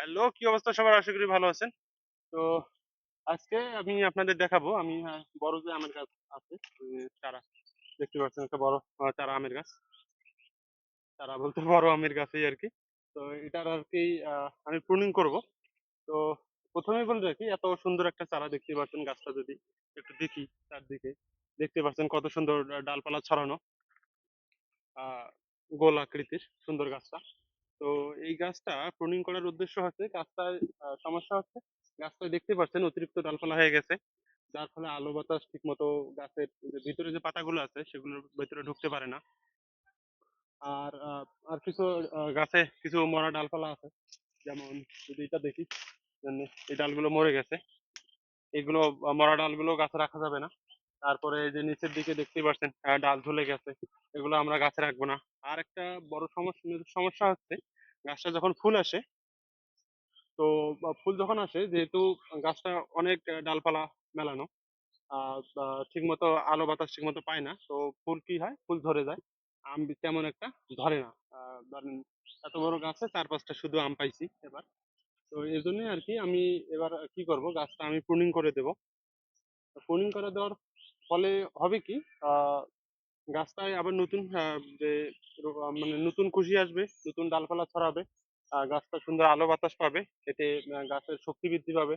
Hello, কি অবস্থা সবার? আশা করি ভালো আছেন। তো আজকে আমি আপনাদের দেখাবো। আমি বড় যে আমের গাছ আছে চারা। দেখতে পাচ্ছেন একটা বড় চারা আমের গাছ। চারা বলতে বড় আমের গাছই আর কি। তো এটার আর কি আমি প্রুনিং করব। তো প্রথমেই বলে রাখি, এত সুন্দর একটা চারা দেখতে পাচ্ছেন গাছটা যদি একটু দেখি চারদিকে। দেখতে পাচ্ছেন কত সুন্দর ডালপালা ছড়ানো গোল আকৃতির সুন্দর গাছটা। তো এই গাছটা প্রুনিং করার উদ্দেশ্য হচ্ছে গাছটার আহ, সমস্যা হচ্ছে। গাছটা দেখতে পাচ্ছেন অতিরিক্ত ডালপালা হয়ে গেছে। যার ফলে আলো বাতাস ঠিক মতো গাছের ভিতরে যে পাতাগুলো আছে সেগুলোর ভিতরে ঢুকতে পারে না। আর আর কিছু গাছে কিছু মরা ডালপালা আছে। যেমন যদি এটা দেখি এই ডালগুলো মরে গেছে। এগুলো মরা ডালগুলো গাছে রাখা যাবে না। তারপরে এই যে নিচের দিকে দেখতেই পাচ্ছেন ডাল ঝুলে গেছে। এগুলো আমরা গাছে রাখব না। আর একটা বড় সমস্যা সমস্যা হচ্ছে, গাছটা যখন ফুল আসে, তো ফুল যখন আসে, যেহেতু গাছটা অনেক ডালপালা মেলানো ঠিক মতো আলো বাতাস ঠিক মতো পায় না, তো ফুল কি হয়? ফুল ধরে যায়। আম তেমন একটা ধরে না। ধরেন এত বড় গাছে চার পাঁচটা শুধু আম পাইছি এবার। তো এই জন্যই আর কি আমি এবার কি করব? গাছটা আমি প্রুনিং করে দেব। প্রুনিং করে দেওয়ার ফলে হবে কি গাছটায় আবার নতুন যে মানে নতুন কুশি আসবে, নতুন ডালপালা ছড়াবে গাছটা সুন্দর আলো বাতাস পাবে, এতে গাছের শক্তি বৃদ্ধি পাবে।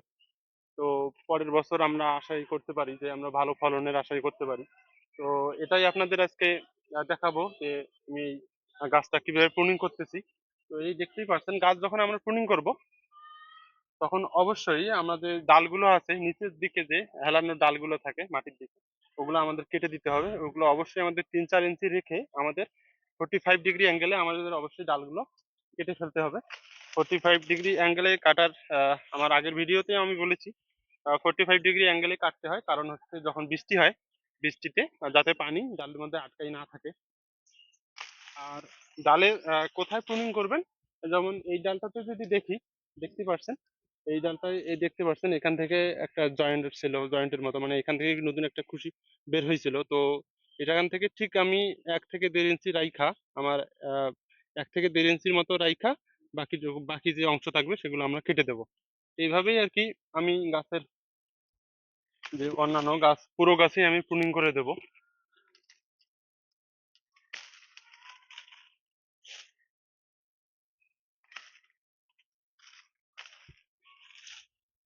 তো পরের বছর আমরা আশাই করতে পারি যে, আমরা ভালো ফলনের আশাই করতে পারি। তো এটাই আপনাদের আজকে দেখাবো যে, আমি গাছটা কীভাবে প্রুনিং করতেছি। তো এই দেখতেই পাচ্ছেন গাছ যখন আমরা প্রুনিং করব, তখন অবশ্যই আমাদের ডালগুলো আছে, নিচের দিকে যে হেলানো ডালগুলো থাকে, মাটির দিকে ওগুলো আমাদের কেটে দিতে হবে। ওগুলো অবশ্যই আমাদের তিন চার ইঞ্চি রেখে আমাদের ফোর্টি ফাইভ ডিগ্রি অ্যাঙ্গেলে আমাদের অবশ্যই ডালগুলো কেটে ফেলতে হবে। ফোর্টি ফাইভ ডিগ্রি অ্যাঙ্গেলে কাটার আমার আগের ভিডিওতে আমি বলেছি ফোর্টি ফাইভ ডিগ্রি অ্যাঙ্গেলে কাটতে হয়। কারণ হচ্ছে যখন বৃষ্টি হয়, বৃষ্টিতে যাতে পানি ডালের মধ্যে আটকাই না থাকে। আর ডালে কোথায় প্রুনিং করবেন? যেমন এই ডালটাতে যদি দেখি, দেখতে পাচ্ছেন এই ডালটায় এই দেখতে পাচ্ছেন এখান থেকে একটা জয়েন্ট ছিল জয়েন্টের মতো। মানে এখান থেকে নতুন একটা খুশি বের হয়েছিল। তো এখান থেকে ঠিক আমি এক থেকে দেড় ইঞ্চি রাইখা, আমার এক থেকে দেড় ইঞ্চির মতো রাইখা, বাকি বাকি যে অংশ থাকবে সেগুলো আমরা কেটে দেবো। এইভাবেই আর কি আমি গাছের, যে অন্যান্য গাছ, পুরো গাছেই আমি প্রুনিং করে দেব।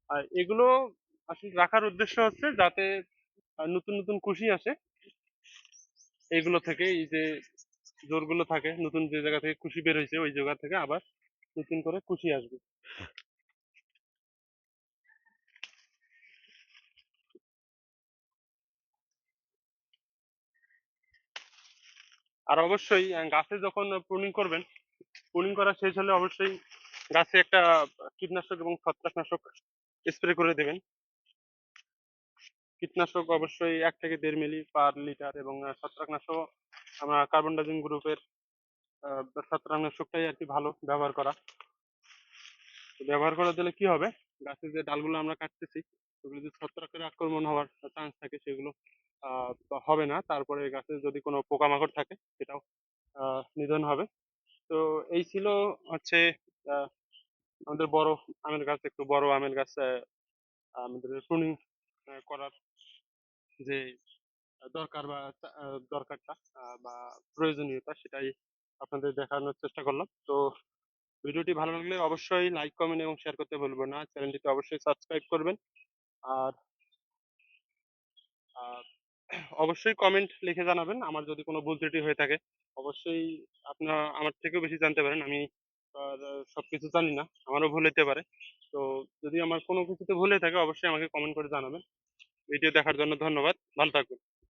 আর এগুলো আসলে রাখার উদ্দেশ্য হচ্ছে যাতে নতুন নতুন কুশি আসে। এগুলো থেকে এই যে জোরগুলো থাকে, নতুন যে জায়গা থেকে কুশি বের হয়েছে, ওই জায়গা থেকে আবার নতুন করে কুশি আসবে। আর অবশ্যই গাছে যখন প্রুনিং করবেন, প্রুনিং করা শেষ হলে অবশ্যই গাছে একটা কীটনাশক এবং ছত্রাকনাশক স্প্রে করে দেবেন। কীটনাশক অবশ্যই এক থেকে দেড় মিলি পার লিটার এবং ছত্রাকনাশক, আমরা কার্বন ডাইজিং গ্রুপের ছত্রাকনাশকটাই আর কি ভালো ব্যবহার করা। ব্যবহার করে দিলে কি হবে? গাছের যে ডালগুলো আমরা কাটতেছি, ওগুলো যদি ছত্রাকের আক্রমণ হওয়ার চান্স থাকে, সেগুলো হবে না। তারপরে গাছে যদি কোনো পোকামাকড় থাকে, সেটাও নিধন হবে। তো এই ছিল হচ্ছে আমাদের বড় আমের গাছ, একটু বড় আমের গাছ আমাদের প্রুনিং করার যে দরকার বা দরকারটা বা প্রয়োজনীয়তা সেটাই আপনাদের দেখানোর চেষ্টা করলাম। তো ভিডিওটি ভালো লাগলে অবশ্যই লাইক কমেন্ট এবং শেয়ার করতে ভুলবেন না। চ্যানেলটিতে অবশ্যই সাবস্ক্রাইব করবেন। আর অবশ্যই কমেন্ট লিখে জানাবেন। আমার যদি কোনো ভুল ত্রুটি হয়ে থাকে, অবশ্যই আপনারা আমার থেকেও বেশি জানতে পারেন। আমি সবকিছু জানি না। আমারও ভুল হতে পারে। তো যদি আমার কোনো কিছুতে ভুল হয়ে থাকে, অবশ্যই আমাকে কমেন্ট করে জানাবেন। ভিডিও দেখার জন্য ধন্যবাদ। ভালো থাকবেন।